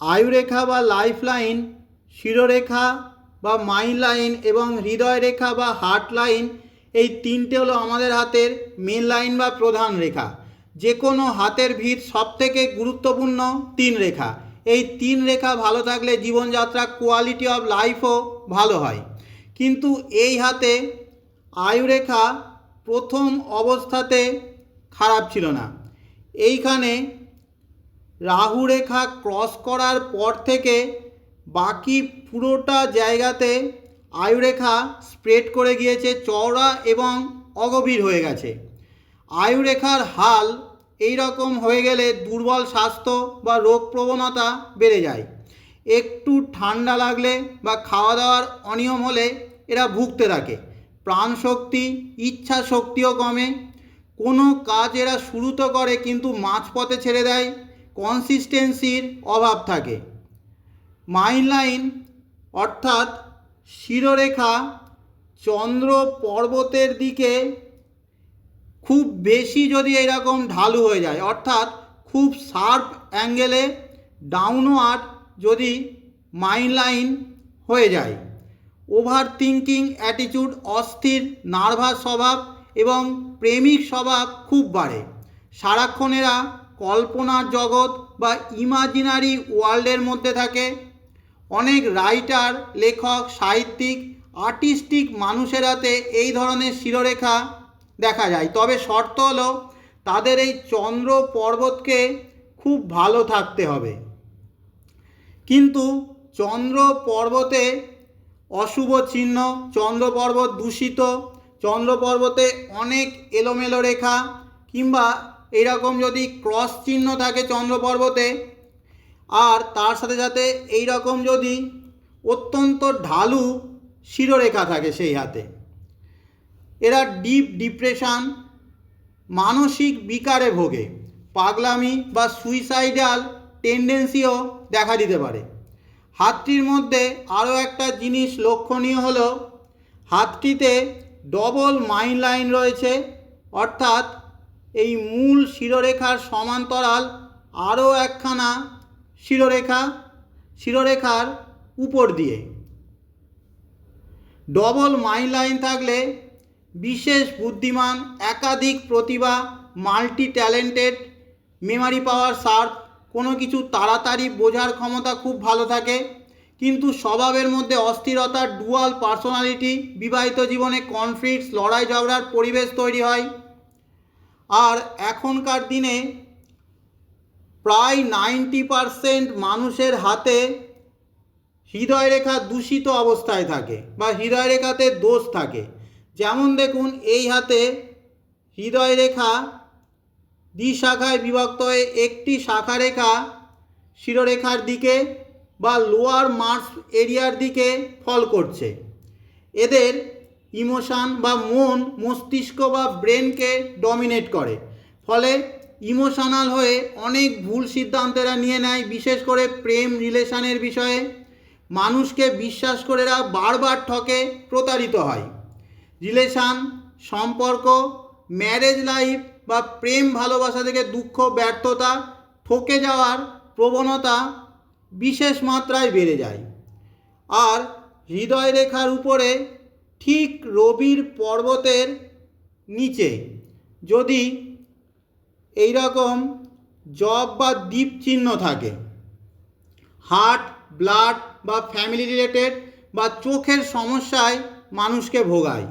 আয়ুরেখা বা life line, শিরোরেখা বা mine line এবং হৃদয় রেখা বা হার্ট লাইন, এই তিনটে হলো আমাদের হাতের মেন লাইন বা প্রধান রেখা। যে কোনো হাতের ভিত সবথেকে গুরুত্বপূর্ণ তিন রেখা। এই তিন রেখা ভালো থাকলে জীবনযাত্রা কোয়ালিটি অফ লাইফও ভালো হয়। কিন্তু এই হাতে আয়ুরেখা প্রথম অবস্থাতে খারাপ ছিল না। এইখানে রাহু রেখা ক্রস করার পর থেকে বাকি পুরোটা জায়গাতে আয়ুরেখা স্প্রেড করে গিয়েছে চওড়া এবং অগভীর হয়ে গেছে। আয়ুরেখার হাল এই রকম হয়ে গেলে দুর্বল স্বাস্থ্য বা রোগ প্রবণতা বেড়ে যায়। একটু ঠান্ডা লাগলে বা খাওয়া দাওয়ার অনিয়ম হলে এরা ভুগতে থাকে। প্রাণশক্তি ইচ্ছা শক্তিও কমে। কোনো কাজ এরা শুরু তো করে কিন্তু মাঝপথে ছেড়ে দেয়। কনসিস্টেন্সির অভাব থাকে। মাইন লাইন অর্থাৎ শিরোরেখা চন্দ্র পর্বতের দিকে খুব বেশি যদি এরকম ঢালু হয়ে যায়, অর্থাৎ খুব শার্প অ্যাঙ্গেলে ডাউনওয়ার্ড যদি মাইন লাইন হয়ে যায়। ওভার থিঙ্কিং অ্যাটিটিউড অস্থির, নার্ভাস স্বভাব এবং প্রেমিক স্বভাব খুব বাড়ে। সারাক্ষণ এরা কল্পনার জগৎ বা ইমাজিনারি ওয়ার্ল্ডের মধ্যে থাকে। অনেক রাইটার লেখক, সাহিত্যিক আর্টিস্টিক মানুষের হাতে এই ধরনের শিরোরেখা দেখা যায়। তবে শর্ত হলো, তাদের এই চন্দ্র পর্বতকে খুব ভালো থাকতে হবে। কিন্তু চন্দ্র পর্বতে অশুভ চিহ্ন, চন্দ্র পর্বত দূষিত, চন্দ্র পর্বতে অনেক এলোমেলো রেখা কিংবা এইরকম যদি ক্রস চিহ্ন থাকে চন্দ্র পর্বতে, আর তার সাথে সাথে এই রকম যদি অত্যন্ত ঢালু শিরোরেখা থাকে সেই হাতে, এরা ডিপ ডিপ্রেশন, মানসিক বিকারে ভোগে, পাগলামি বা সুইসাইডাল টেন্ডেন্সিও দেখা দিতে পারে। হাতটির মধ্যে আরও একটা জিনিস লক্ষণীয় হলো, হাতটিতে ডবল মাইন লাইন রয়েছে, অর্থাৎ এই মূল শিরোরেখার সমান্তরাল আরও একখানা শিরোরেখা, শিরোরেখার উপর দিয়ে। ডবল মাইন লাইন থাকলে বিশেষ বুদ্ধিমান একাধিক প্রতিভা multi talented memory power sharp কোনো কিছু তাড়াতাড়ি বোঝার ক্ষমতা খুব ভালো থাকে। কিন্তু স্বভাবের মধ্যে অস্থিরতা ডুয়াল পার্সোনালিটি বিবাহিত জীবনে কনফ্লিক্টস লড়াই ঝগড়ার পরিবেশ তৈরি হয়। আর এখনকার দিনে প্রায় নাইনটি পারসেন্ট মানুষের হাতে হৃদয় রেখা দূষিত অবস্থায় থাকে বা হৃদয় রেখাতে দোষ থাকে। যেমন দেখুন, এই হাতে হৃদয় রেখা দ্বি শাখায় বিভক্ত হয়ে একটি শাখা রেখা শিরোরেখার দিকে বা লোয়ার মার্স এরিয়ার দিকে ফল করছে। এদের ইমোশান বা মন মস্তিষ্ক বা ব্রেনকে ডমিনেট করে। ফলে ইমোশনাল হয়ে অনেক ভুল সিদ্ধান্তেরা নিয়ে নেয়, বিশেষ করে প্রেম রিলেশনের বিষয়ে। মানুষকে বিশ্বাস করে এরা বারবার ঠকে, প্রতারিত হয়। রিলেশান, সম্পর্ক ম্যারেজ লাইফ বা প্রেম ভালোবাসা থেকে দুঃখ, ব্যর্থতা, ঠকে যাওয়ার প্রবণতা বিশেষ মাত্রায় বেড়ে যায়। আর হৃদয় রেখার উপরে ঠিক রবির পর্বতের নিচে। যদি এই রকম জব বা দ্বীপ চিহ্ন থাকে হার্ট ব্লাড বা ফ্যামিলি রিলেটেড বা চোখের সমস্যায় মানুষকে ভোগায়।